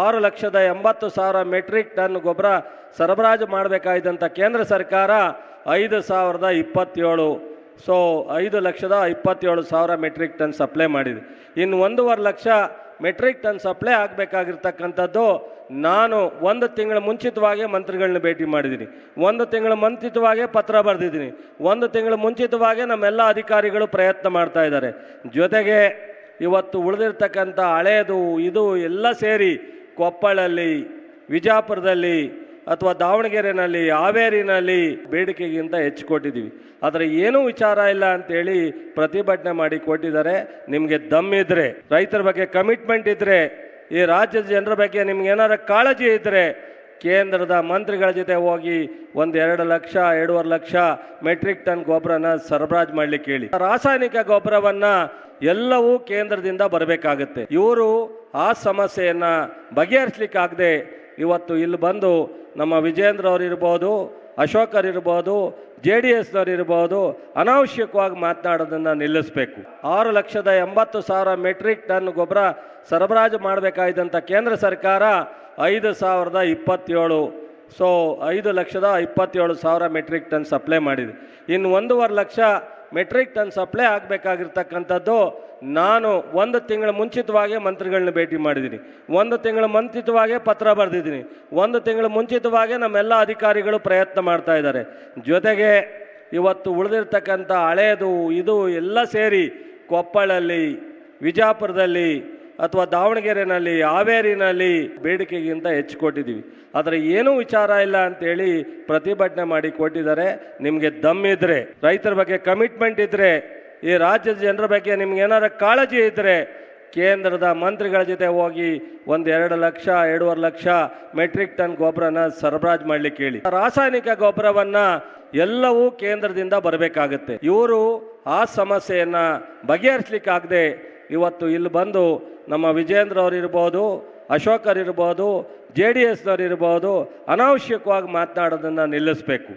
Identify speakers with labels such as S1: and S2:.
S1: ಆರು ಲಕ್ಷದ ಎಂಬತ್ತು ಸಾವಿರ ಮೆಟ್ರಿಕ್ ಟನ್ ಗೊಬ್ಬರ ಸರಬರಾಜು ಮಾಡಬೇಕಾಗಿದ್ದಂಥ ಕೇಂದ್ರ ಸರ್ಕಾರ ಐದು ಸಾವಿರದ ಇಪ್ಪತ್ತೇಳು. ಸೊ ಐದು ಲಕ್ಷದ ಇಪ್ಪತ್ತೇಳು ಸಾವಿರ ಮೆಟ್ರಿಕ್ ಟನ್ ಸಪ್ಲೈ ಮಾಡಿದೆ. ಇನ್ನು ಒಂದೂವರೆ ಲಕ್ಷ ಮೆಟ್ರಿಕ್ ಟನ್ ಸಪ್ಲೈ ಆಗಬೇಕಾಗಿರ್ತಕ್ಕಂಥದ್ದು ನಾನು ಒಂದು ತಿಂಗಳ ಮುಂಚಿತವಾಗಿ ಮಂತ್ರಿಗಳನ್ನ ಭೇಟಿ ಮಾಡಿದ್ದೀನಿ. ಒಂದು ತಿಂಗಳ ಮುಂಚಿತವಾಗೇ ಪತ್ರ ಬರೆದಿದ್ದೀನಿ. ಒಂದು ತಿಂಗಳ ಮುಂಚಿತವಾಗೇ ನಮ್ಮೆಲ್ಲ ಅಧಿಕಾರಿಗಳು ಪ್ರಯತ್ನ ಮಾಡ್ತಾ ಇದ್ದಾರೆ. ಜೊತೆಗೆ ಇವತ್ತು ಉಳಿದಿರ್ತಕ್ಕಂಥ ಹಳೆಯದು, ಇದು ಎಲ್ಲ ಸೇರಿ ಕೊಪ್ಪಳಲ್ಲಿ, ವಿಜಾಪುರದಲ್ಲಿ ಅಥವಾ ದಾವಣಗೆರೆನಲ್ಲಿ, ಹಾವೇರಿನಲ್ಲಿ ಬೇಡಿಕೆಗಿಂತ ಹೆಚ್ಚು ಕೊಟ್ಟಿದ್ದೀವಿ. ಆದರೆ ಏನೂ ವಿಚಾರ ಇಲ್ಲ ಅಂತೇಳಿ ಪ್ರತಿಭಟನೆ ಮಾಡಿ ಕೊಟ್ಟಿದ್ದಾರೆ. ನಿಮಗೆ ದಮ್ ಇದ್ದರೆ ರೈತರ ಬಗ್ಗೆ ಕಮಿಟ್ಮೆಂಟ್ ಇದ್ದರೆ ಈ ರಾಜ್ಯದ ಜನರ ಬಗ್ಗೆ ನಿಮ್ಗೆ ಏನಾರ ಕಾಳಜಿ ಇದ್ದರೆ ಕೇಂದ್ರದ ಮಂತ್ರಿಗಳ ಜೊತೆ ಹೋಗಿ ಒಂದು ಎರಡು ಲಕ್ಷ, ಎರಡೂವರೆ ಲಕ್ಷ ಮೆಟ್ರಿಕ್ ಟನ್ ಗೊಬ್ಬರನ ಸರಬರಾಜು ಮಾಡಲಿಕ್ಕೆ ಹೇಳಿ. ರಾಸಾಯನಿಕ ಗೊಬ್ಬರವನ್ನು ಎಲ್ಲವೂ ಕೇಂದ್ರದಿಂದ ಬರಬೇಕಾಗುತ್ತೆ. ಇವರು ಆ ಸಮಸ್ಯೆಯನ್ನು ಬಗೆಹರಿಸ್ಲಿಕ್ಕಾಗದೆ ಇವತ್ತು ಇಲ್ಲಿ ಬಂದು ನಮ್ಮ ವಿಜೇಂದ್ರ ಅವರಿರ್ಬೋದು ಅಶೋಕರಿರ್ಬೋದು ಜೆ ಡಿ ಎಸ್ನವರಿರ್ಬೋದು ಅನಾವಶ್ಯಕವಾಗಿ ಮಾತನಾಡೋದನ್ನು ನಿಲ್ಲಿಸಬೇಕು. ಆರು ಲಕ್ಷದ ಎಂಬತ್ತು ಸಾವಿರ ಮೆಟ್ರಿಕ್ ಟನ್ ಗೊಬ್ಬರ ಸರಬರಾಜು ಮಾಡಬೇಕಾಗಿದ್ದಂಥ ಕೇಂದ್ರ ಸರ್ಕಾರ ಐದು ಸಾವಿರದ ಇಪ್ಪತ್ತೇಳು. ಸೊ ಐದು ಲಕ್ಷದ ಇಪ್ಪತ್ತೇಳು ಸಾವಿರ ಮೆಟ್ರಿಕ್ ಟನ್ ಸಪ್ಲೈ ಮಾಡಿದೆ. ಇನ್ನು ಒಂದೂವರೆ ಲಕ್ಷ ಮೆಟ್ರಿಕ್ ಟನ್ ಸಪ್ಲೈ ಆಗಬೇಕಾಗಿರ್ತಕ್ಕಂಥದ್ದು, ನಾನು ಒಂದು ತಿಂಗಳ ಮುಂಚಿತವಾಗಿ ಮಂತ್ರಿಗಳನ್ನ ಭೇಟಿ ಮಾಡಿದ್ದೀನಿ. ಒಂದು ತಿಂಗಳ ಮುಂಚಿತವಾಗೇ ಪತ್ರ ಬರೆದಿದ್ದೀನಿ. ಒಂದು ತಿಂಗಳ ಮುಂಚಿತವಾಗೇ ನಮ್ಮೆಲ್ಲ ಅಧಿಕಾರಿಗಳು ಪ್ರಯತ್ನ ಮಾಡ್ತಾ ಇದ್ದಾರೆ. ಜೊತೆಗೆ ಇವತ್ತು ಉಳಿದಿರ್ತಕ್ಕಂಥ ಹಳೆಯದು ಇದು ಎಲ್ಲ ಸೇರಿ ಕೊಪ್ಪಳಲ್ಲಿ, ವಿಜಾಪುರದಲ್ಲಿ ಅಥವಾ ದಾವಣಗೆರೆನಲ್ಲಿ, ಹಾವೇರಿನಲ್ಲಿ ಬೇಡಿಕೆಗಿಂತ ಹೆಚ್ಚು ಕೊಟ್ಟಿದ್ದೀವಿ. ಆದರೆ ಏನೂ ವಿಚಾರ ಇಲ್ಲ ಅಂತೇಳಿ ಪ್ರತಿಭಟನೆ ಮಾಡಿ ಕೊಟ್ಟಿದ್ದಾರೆ. ನಿಮಗೆ ದಮ್ ಇದ್ರೆ, ರೈತರ ಬಗ್ಗೆ ಕಮಿಟ್ಮೆಂಟ್ ಇದ್ದರೆ ಈ ರಾಜ್ಯದ ಜನರ ಬಗ್ಗೆ ನಿಮ್ಗೆ ಕಾಳಜಿ ಇದ್ದರೆ ಕೇಂದ್ರದ ಮಂತ್ರಿಗಳ ಜೊತೆ ಹೋಗಿ ಒಂದು ಎರಡು ಲಕ್ಷ, ಎರಡೂವರೆ ಲಕ್ಷ ಮೆಟ್ರಿಕ್ ಟನ್ ಗೊಬ್ಬರನ ಸರಬರಾಜು ಮಾಡಲಿಕ್ಕೆ ಹೇಳಿ. ರಾಸಾಯನಿಕ ಗೊಬ್ಬರವನ್ನು ಎಲ್ಲವೂ ಕೇಂದ್ರದಿಂದ ಬರಬೇಕಾಗುತ್ತೆ. ಇವರು ಆ ಸಮಸ್ಯೆಯನ್ನ ಬಗೆಹರಿಸ್ಲಿಕ್ಕಾಗದೆ ಇವತ್ತು ಇಲ್ಲಿ ಬಂದು ನಮ್ಮ ವಿಜೇಂದ್ರ ಅವರು ಇರ್ಬೋದು ಅಶೋಕರ್ ಇರ್ಬೋದು ಜೆ ಡಿ ಎಸ್ನವ್ರು ಇರ್ಬೋದು ಅನಾವಶ್ಯಕವಾಗಿ ಮಾತನಾಡೋದನ್ನು ನಿಲ್ಲಿಸಬೇಕು.